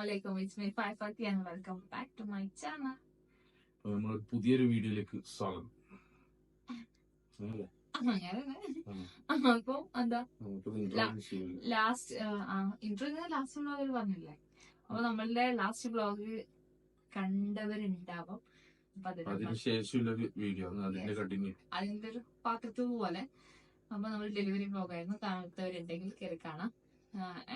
അലൈക്കും it's me five Fathi and welcome back to my channel അപ്പൊ നമ്മൾ പുതിയൊരു വീഡിയോയിലേക്ക് സ്വാഗതം. അപ്പൊ എന്താ. ലാസ്റ്റ് ഇന്റർവ്യൂ ലാസ്റ്റ് ബ്ലോഗിൽ പറഞ്ഞില്ലേ? അപ്പൊ നമ്മളുടെ ലാസ്റ്റ് ബ്ലോഗ് കണ്ടവരുണ്ടാവും. അതിന്റെ ഒരു പാത്രത്തു പോലെ. അപ്പൊ നമ്മൾ ഡെലിവറി വ്ളോഗായിരുന്നു കാണാത്തവരുണ്ടെങ്കിൽ കയറി കാണാം.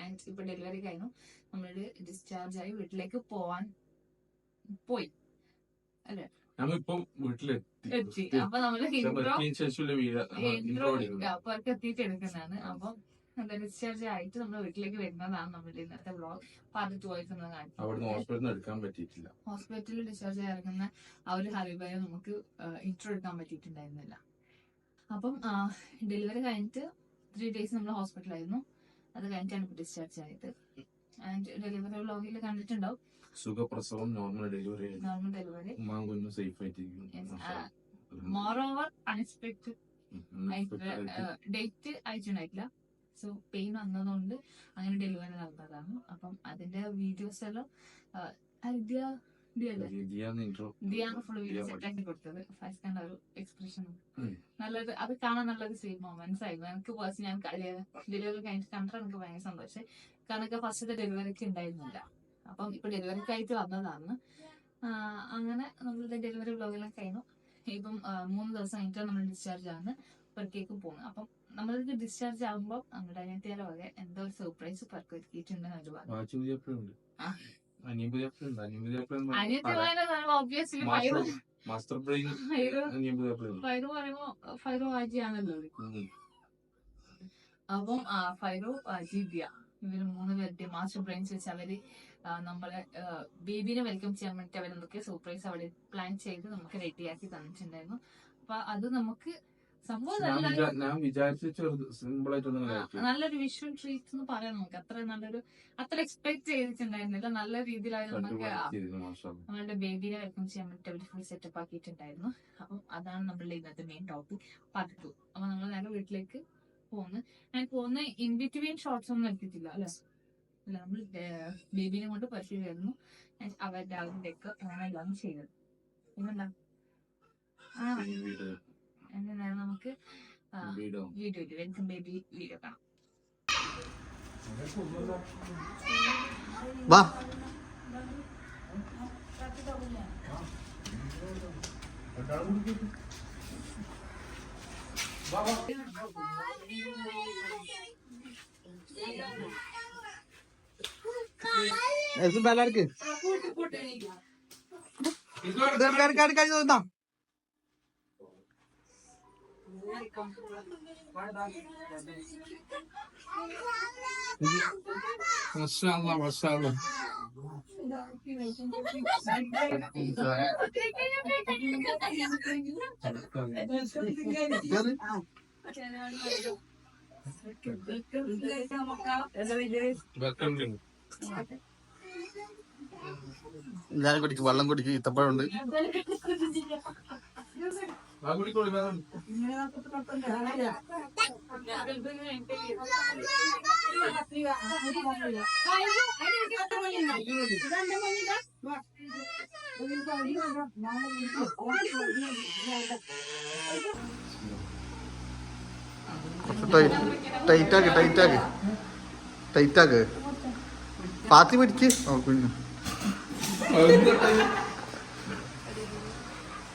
ആൻഡ് ഇപ്പൊ ഡെലിവറി കഴിഞ്ഞു. നമ്മൾ ഡിസ്ചാർജ് ആയി വീട്ടിലേക്ക് പോവാൻ പോയി. നമ്മളിപ്പം വീട്ടിലെത്തി. അപ്പൊ നമ്മൾ പക്ഷെ ഇൻട്രോ എത്തിയതിന് ശേഷമുള്ള വീഡിയോ ഇൻട്രോ ഇൻട്രോ അപ്പൊ അവർക്ക് എത്തിയിട്ട് എടുക്കുന്നതാണ്. അപ്പം ഡിസ്ചാർജ് ആയിട്ട് നമ്മൾ വീട്ടിലേക്ക് വരുന്നതാണ് നമ്മുടെ ഇന്നത്തെ വ്ളോഗ് പാർട്ട് ടു ആയിട്ട് ഹോസ്പിറ്റലിൽ എടുക്കാൻ പറ്റിയിട്ടില്ല. ഹോസ്പിറ്റലിൽ ഡിസ്ചാർജ് ആയി ഇറങ്ങുന്ന ആ ഒരു ഹബീബായ നമുക്ക് ഇൻട്രോ എടുക്കാൻ പറ്റിയിട്ടുണ്ടായിരുന്നില്ല. അപ്പം ഡെലിവറി കഴിഞ്ഞിട്ട് ത്രീ ഡേയ്സ് നമ്മൾ ഹോസ്പിറ്റലായിരുന്നു അത് കഴിഞ്ഞിട്ടാണ് ഇപ്പോൾ ഡിസ്ചാർജ് ആയത്. ഡെലിവറി വ്ലോഗിൽ കണ്ടിട്ടുണ്ടാവും. സുഖപ്രസവം നോർമൽ ഡെലിവറി നോർമൽ ഡെലിവറി ഉമ്മാൻ കുഞ്ഞും സേഫ് ആയിട്ടിരിക്കും. Moreover unexpected. ഡേറ്റ് അയച്ചിട്ടുണ്ടായിട്ടില്ല. സോ പെയിൻ വന്നതുകൊണ്ട് അങ്ങനെ ഡെലിവറി നടന്നതാണ്. അപ്പം അതിന്റെ വീഡിയോസ് എല്ലാം ദിയ ദിയാണ് ഫുൾ വീഡിയോ കൊടുത്തത് ഒരു എക്സ്പ്രഷൻ അത് കാണാൻ നല്ലൊരു സ്വീറ്റ് മൊമെന്റ്സ് ആയിരുന്നു എനിക്ക് പേഴ്സൺ ഞാൻ ഡെലിവറി കഴിഞ്ഞിട്ട് കണ്ടിട്ട് എനിക്ക് ഭയങ്കര സന്തോഷം കാരണം ഫസ്റ്റ് ഫസ്റ്റത്തെ ഡെലിവറിക്ക് ഉണ്ടായിരുന്നില്ല അപ്പം ഇപ്പൊ ഡെലിവറിക്ക് ആയിട്ട് വന്നതാണ് അങ്ങനെ നമ്മളുടെ ഡെലിവറി ബ്ലോഗിലൊക്കെ കഴിഞ്ഞു ഇപ്പം മൂന്ന് ദിവസം കഴിഞ്ഞിട്ട് നമ്മൾ ഡിസ്ചാർജ് ആണ് പെർക്കേക്ക് പോകുന്നത് അപ്പം നമ്മൾക്ക് ഡിസ്ചാർജ് ആകുമ്പോൾ നമ്മുടെ അനിയത്തിയുടെ വക എന്തോ ഒരു സർപ്രൈസ് വാച്ചു പുതിയപ്പഴുണ്ട് ആ. മാസ്റ്റർ ബ്രെയിൻ ഫൈവ് പറയുമ്പോ ഫൈവ് ആജിയാണല്ലോ. അപ്പം ഫൈറോ ജിദ്യ ഇവർ മൂന്ന് പേരുടെ മാസ്റ്റർ ബ്രെയിൻസ് വെച്ച് അവർ നമ്മളെ ബേബിനെ വെൽക്കം ചെയ്യാൻ വേണ്ടി അവരെന്തൊക്കെ സർപ്രൈസ് അവിടെ പ്ലാൻ ചെയ്ത് നമുക്ക് റെഡിയാക്കി തന്നിട്ടുണ്ടായിരുന്നു. അപ്പൊ അത് നമുക്ക് സംഭവം ഞാൻ വിചാരിച്ച സിമ്പിൾ ആയിട്ടൊന്നും നല്ലൊരു വിഷ്വൽ ട്രീറ്റ് എന്ന് പറയാൻ നമുക്ക്. അത്ര നല്ലൊരു അത്ര എക്സ്പെക്ട് ചെയ്തിട്ടുണ്ടായിരുന്നില്ല. നല്ല രീതിയിലായിരുന്നു നമുക്ക് നമ്മളുടെ ബേബിനെ വെൽക്കം ചെയ്യാൻ പറ്റിയ ഒരു ഫുൾ സെറ്റപ്പ് ആക്കിയിട്ടുണ്ടായിരുന്നു. അപ്പം അതാണ് നമ്മളുടെ ഇന്നത്തെ മെയിൻ ടോപ്പിക് പാർട്ട് ടു അപ്പൊ നമ്മൾ നേരെ വീട്ടിലേക്ക് പോകുന്നു ഞാൻ പോകുന്ന ഇൻ ബിറ്റ്വീൻ ഷോർട്സ് ഒന്നും എടുത്തിട്ടില്ല അല്ലെ? അല്ല നമ്മൾ ബേബിനെ കൊണ്ട് പെർഫ്യൂം ആയിരുന്നു അവരുടെ അതിന്റെ ഒക്കെ അങ്ങനെല്ലാം ചെയ്തത്. പിന്നെന്താ? ആ. എന്റെ നമുക്ക് വീഡിയോ വെൽക്കം ബേബി വീഡിയോ കാണാം വാ ഏസും പേലാർക്ക് കാര്യം തോന്നാ മസാല മസാല വെൽക്കം ഡ്രിങ്ക് ഞാൻ കുടിക്കും വെള്ളം കുടിക്കും ഇത്തപ്പഴുണ്ട് ടൈറ്റാക്ക് ടൈറ്റാക്ക്. ടൈറ്റാക്ക്. പാത്തി പിടിച്ച് ഓ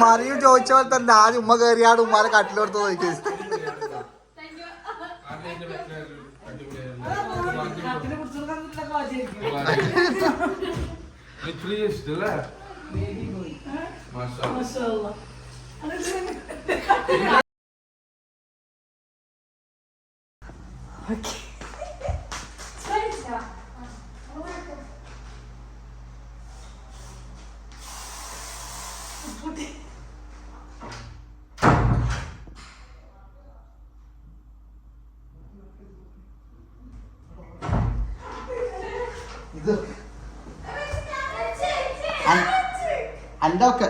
മറിയും ചോദിച്ച പോലെ തന്നെ ആദ്യം ഉമ്മ കയറിയാണ് ഉമ്മാരെ കട്ടിലെടുത്ത് നോക്കി. ഇത്രയും മാഷാ ഇത് അണ്ടൊക്കെ